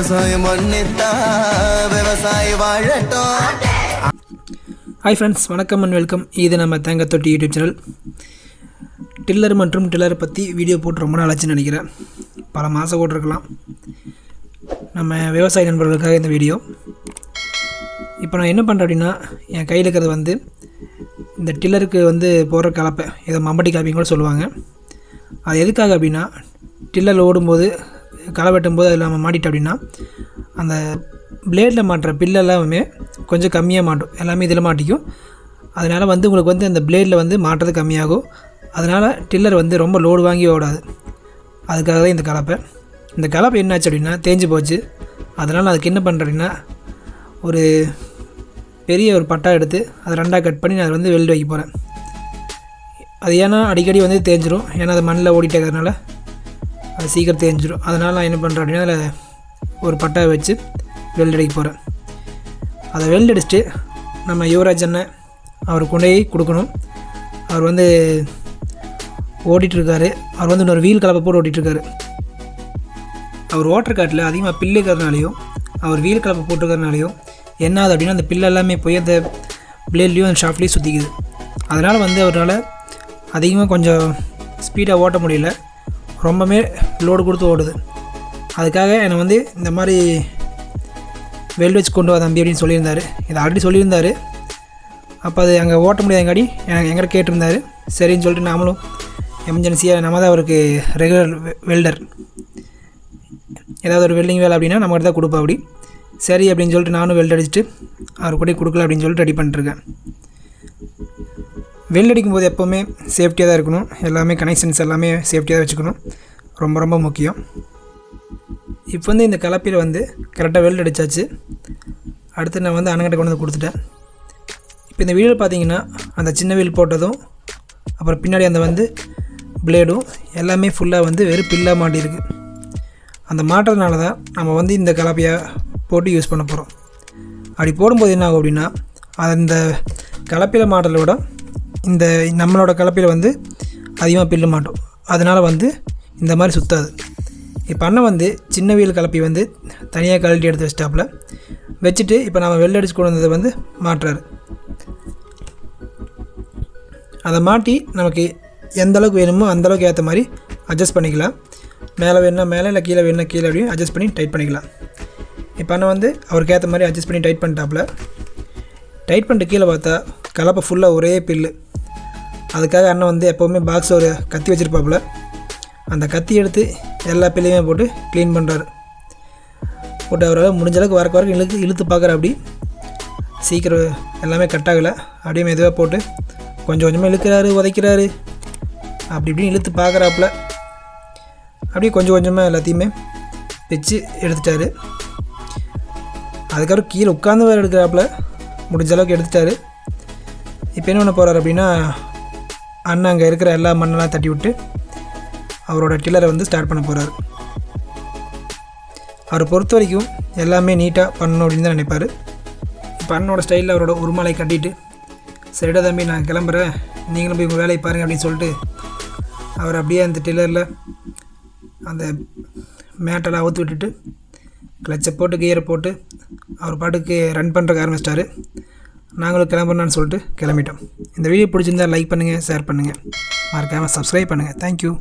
விவசாயம் பண்ணித்தா விவசாயி வாழட்டும். ஹாய் ஃப்ரெண்ட்ஸ் வணக்கம் அண்ட் வெல்கம் இது நம்ம தேங்கத்தொட்டி யூடியூப் சேனல். டில்லர் மற்றும் டில்லரை பற்றி வீடியோ போட்டு ரொம்ப நாள் ஆச்சுன்னு நினைக்கிறேன். பல மாதம் கூட இருக்கலாம் நம்ம விவசாய நண்பர்களுக்காக இந்த வீடியோ இப்போ நான் என்ன பண்ணுறேன் அப்படின்னா என் கையில் இருக்கிறது வந்து இந்த டில்லருக்கு வந்து போடுற கலப்பை இதை மம்பட்டி காப்பின்னு கூட சொல்லுவாங்க. அது எதுக்காக அப்படின்னா டில்லர் ஓடும்போது களை வெட்டும்போது அதில் நம்ம மாட்டிட்டோம் அப்படின்னா அந்த பிளேடில் மாட்டுற பில்லு எல்லாமே கொஞ்சம் கம்மியாக மாட்டும். எல்லாமே இதில் மாட்டிக்கும். அதனால் வந்து உங்களுக்கு வந்து அந்த பிளேடில் வந்து மாட்டுறது கம்மியாகும். அதனால் டில்லர் வந்து ரொம்ப லோடு வாங்கி ஓடாது. அதுக்காக தான் இந்த கலப்பை. இந்த கலப்பை என்னாச்சு அப்படின்னா தேஞ்சு போச்சு. அதனால் அதுக்கு என்ன பண்ணுறேன் அப்படின்னா ஒரு பெரிய ஒரு பட்டா எடுத்து அதை ரெண்டாக கட் பண்ணி நான் அதை வந்து வெல்டு வைக்க போகிறேன் அது ஏன்னா அடிக்கடி வந்து தேஞ்சிரும். ஏன்னா அது மண்ணில் ஓடிட்டே இருக்கிறதுனால அது சீக்கிரம் தேஞ்சிரும். அதனால் நான் என்ன பண்ணுறேன் அப்படின்னா அதில் ஒரு பட்டாவை வச்சு வெல்ட் அடிக்க போகிறேன் அதை வெல்ட் அடிச்சுட்டு நம்ம யுவராஜ் அண்ணன் அவர் கொண்டு கொடுக்கணும். அவர் வந்து ஓட்டிகிட்ருக்காரு அவர் வந்து இன்னொரு வீல் கலப்பை போட்டு ஓட்டிகிட்ருக்காரு அவர் ஓட்டர் காட்டில் அதிகமாக பில்லு இருக்கிறதுனாலையும் அவர் வீல் கலப்பை போட்டுருக்கிறதுனாலையும் என்ன ஆகுது அப்படின்னா அந்த பில்லு எல்லாமே போய் அந்த பிளேட்லேயும் அந்த ஷாப்லேயும் சுற்றிக்குது அதனால் வந்து அவரால் அதிகமாக கொஞ்சம் ஸ்பீடாக ஓட்ட முடியல. ரொம்பவே லோடு கொடுத்து ஓடுது. அதுக்காக என்னை வந்து இந்த மாதிரி வெல் வச்சு கொண்டு வா தம்பி அப்படின்னு சொல்லியிருந்தார். இதை ஆல்ரெடி சொல்லியிருந்தார். அப்போ அது அங்கே ஓட்ட முடியாதங்காடி எனக்கு எங்கிட்ட கேட்டிருந்தாரு. சரின்னு சொல்லிட்டு நாமளும் எமர்ஜென்சியாக நம்ம தான் அவருக்கு ரெகுலர் வெல்டர் ஏதாவது ஒரு வெல்டிங் வேலை அப்படின்னா நம்மகிட்ட தான் கொடுப்பா அப்படி. சரி அப்படின்னு சொல்லிட்டு நானும் வெல்ட் அடிச்சுட்டு அவர் கூட கொடுக்கல அப்படின்னு சொல்லிட்டு ரெடி பண்ணிட்டுருக்கேன் வெல்ட் அடிக்கும்போது எப்போவுமே சேஃப்டியாக தான் இருக்கணும். எல்லாமே கனெக்ஷன்ஸ் எல்லாமே சேஃப்டியாக தான் வச்சுக்கணும். ரொம்ப ரொம்ப முக்கியம். இப்போ வந்து இந்த கலப்பையில் வந்து கரெக்டாக வெல்ட் அடித்தாச்சு அடுத்து நான் வந்து அண்ணங்கிட்ட கொண்டு வந்து கொடுத்துட்டேன். இப்போ இந்த வீடியோவில் பார்த்தீங்கன்னா அந்த சின்ன வீல் போட்டதும் அப்புறம் பின்னாடி அந்த வந்து பிளேடும் எல்லாமே ஃபுல்லாக வந்து வெறும் பில்லாக மாட்டியிருக்கு அந்த மாட்டுறதுனால தான் நம்ம வந்து இந்த கலப்பையை போட்டு யூஸ் பண்ண போகிறோம் அப்படி போடும்போது என்ன ஆகும் அப்படின்னா அந்த கலப்பையில் மாட்டுறத விட இந்த நம்மளோட கலப்பையில் வந்து அதிகமாக பில்லு மாட்டோம். அதனால் வந்து இந்த மாதிரி சுற்றாது இப்போ அண்ணன் வந்து சின்ன வீல் கலப்பி வந்து தனியாக கழட்டி எடுத்து வச்சிட்டாப்புல. வச்சுட்டு இப்போ நம்ம வெள்ளடிச்சு கொண்டு வந்ததை வந்து மாட்டுறாரு. அதை மாட்டி நமக்கு எந்த அளவுக்கு வேணுமோ அந்தளவுக்கு ஏற்ற மாதிரி அட்ஜஸ்ட் பண்ணிக்கலாம். மேலே வேணும்னா மேலே இல்லை கீழே வேணும்னா கீழே அப்படின்னு அட்ஜஸ்ட் பண்ணி டைட் பண்ணிக்கலாம். இப்போ அண்ணன் வந்து அவருக்கு ஏற்ற மாதிரி அட்ஜஸ்ட் பண்ணி டைட் பண்ணிட்டாப்புல. டைட் பண்ணிட்டு கீழே பார்த்தா கலப்பை ஃபுல்லாக ஒரே பில்லு. அதுக்காக அண்ணன் வந்து எப்போவுமே பாக்ஸ் ஒரு கத்தி வச்சுருப்பாப்புல. அந்த கத்தி எடுத்து எல்லா பிள்ளையுமே போட்டு க்ளீன் பண்ணுறாரு போட்டு அவரால் முடிஞ்ச அளவுக்கு வரக்கு வரக்கு இழுத்து இழுத்து பார்க்குற அப்படி. சீக்கிரம் எல்லாமே கட் ஆகலை. அப்படியே மெதுவாக போட்டு கொஞ்சம் கொஞ்சமாக இழுக்கிறாரு உதைக்கிறாரு. அப்படி இப்படின்னு இழுத்து பார்க்குறாப்புல. அப்படியே கொஞ்சம் கொஞ்சமாக எல்லாத்தையுமே வச்சு எடுத்துட்டாரு. அதுக்கப்புறம் கீழே உட்காந்து வேறு எடுக்கிறாப்புல. முடிஞ்ச அளவுக்கு எடுத்துட்டாரு. இப்போ என்ன பண்ண போகிறாரு அப்படின்னா அண்ணன் அங்கே இருக்கிற எல்லா மண்ணெல்லாம் தட்டி விட்டு அவரோட டில்லரை வந்து ஸ்டார்ட் பண்ண போகிறார் அவரை பொறுத்த வரைக்கும் எல்லாமே நீட்டாக பண்ணணும் அப்படின்னு தான் நினைப்பார். இப்போ அண்ணனோட ஸ்டைலில் அவரோட உருமாலை கட்டிட்டு சரிடா தம்பி நான் கிளம்புறேன். நீங்களும் போய் உங்கள் வேலையை பாருங்கள் அப்படின்னு சொல்லிட்டு அவர் அப்படியே அந்த டில்லரில் அந்த மேட்டெல்லாம் அவுத்து விட்டுட்டு கிளச்சை போட்டு கியரை போட்டு அவர் பாட்டுக்கு ரன் பண்ணுறக்கு ஆரம்பிச்சிட்டாரு. நாங்களும் கிளம்புறோன்னு சொல்லிட்டு கிளம்பிட்டோம். இந்த வீடியோ பிடிச்சிருந்தா லைக் பண்ணுங்கள் ஷேர் பண்ணுங்கள் மறக்காமல் சப்ஸ்கிரைப் பண்ணுங்கள் தேங்க்யூ